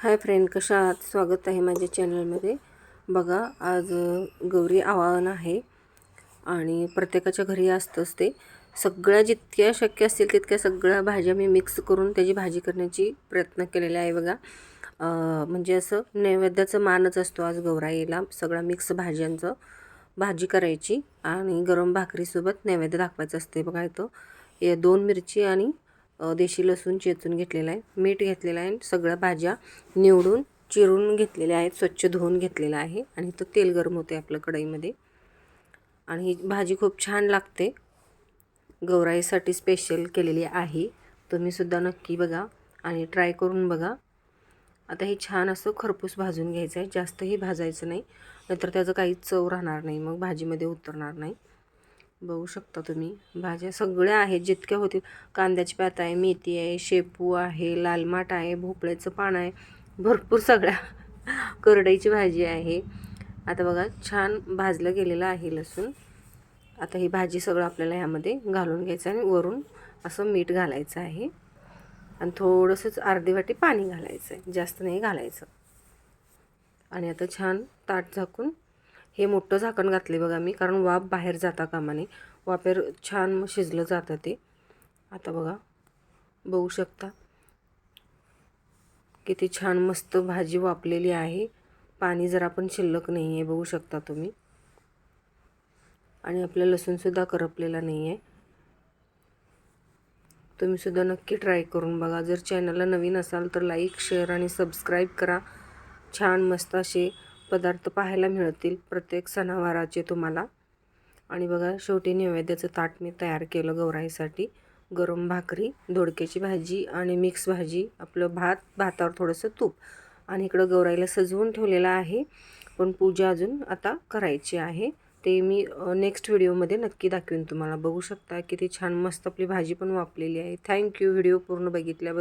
Hi friend कशा आहात? स्वागत आहे माझ्या चॅनलमध्ये. बघा आज गौरी आवाहन आहे आणि प्रत्येकाच्या घरी असतंच ते. सगळ्या जितक्या शक्य असतील तितक्या सगळ्या भाज्या मी मिक्स करून त्याची भाजी करण्याची प्रयत्न केलेला आहे बघा. म्हणजे असं नैवेद्याचं मानच असतो आज गौराईला सगळ्या मिक्स भाज्यांचं. भाजी करायची आणि गरम भाकरीसोबत नैवेद्य दाखवायचं असते बघा इथं. या दोन मिरची आणि देशी लसूण चेचून घेतलेला आहे मीठ घेतलेलं आहे सगळ्या भाज्या निवडून चिरून घेतलेल्या आहेत स्वच्छ धुवून घेतलेलं आहे आणि इथं तेल गरम होते आपलं कढईमध्ये. आणि ही भाजी खूप छान लागते. गौराईसाठी स्पेशल केलेली आहे. तुम्हीसुद्धा नक्की बघा आणि ट्राय करून बघा. आता हे छान असं खरपूस भाजून घ्यायचं आहे जास्तही भाजायचं नाही. नंतर त्याचं काहीच चव राहणार नाही. मग भाजीमध्ये उतरणार नाही. बघू शकता तुम्ही. भाज्या सगळ्या आहेत जितक्या होतील. कांद्याची पात आहे मेथी आहे शेपू आहे लाल माठ आहे भोपळ्याचं पान आहे. भरपूर सगळ्या करडईची भाजी आहे. आता बघा छान भाजलं गेलेलं आहे लसूण. आता ही भाजी सगळं आपल्याला ह्यामध्ये घालून घ्यायचं आणि वरून असं मीठ घालायचं आहे. आणि थोडंसंच अर्धी वाटी पाणी घालायचं आहे. जास्त नाही घालायचं. आणि आता छान ताट झाकून हे मोठं झाकण घातले बघा मी कारण वाफ बाहेर जाता कामाने. वाफेर छान शिजलं जातं ते. आता बघा बघू शकता. किती छान मस्त भाजी वापलेली आहे. पाणी जरा पण शिल्लक नाही आहे बघू शकता तुम्ही. आणि आपलं लसूणसुद्धा करपलेला नाही आहे तुम्हीसुद्धा नक्की ट्राय करून बघा. जर चॅनलला नवीन असाल तर लाईक शेअर आणि सबस्क्राईब करा. छान मस्त असे पदार्थ पाहायला मिळतील प्रत्येक सणावाराचे तुम्हाला. आणि बघा शेवटी नैवेद्याचं ताट मी तयार केलं गौराईसाठी. गरम भाकरी दोडक्याची भाजी आणि मिक्स भाजी. आपलं भात भातावर थोडंसं तूप. आणि इकडं गौराईला सजवून ठेवलेलं आहे. पण पूजा अजून आता करायची आहे. ते मी नेक्स्ट व्हिडिओमध्ये नक्की दाखवीन तुम्हाला. बघू शकता किती छान मस्त आपली भाजी पण वापलेली आहे. थँक्यू व्हिडिओ पूर्ण बघितल्याबद्दल.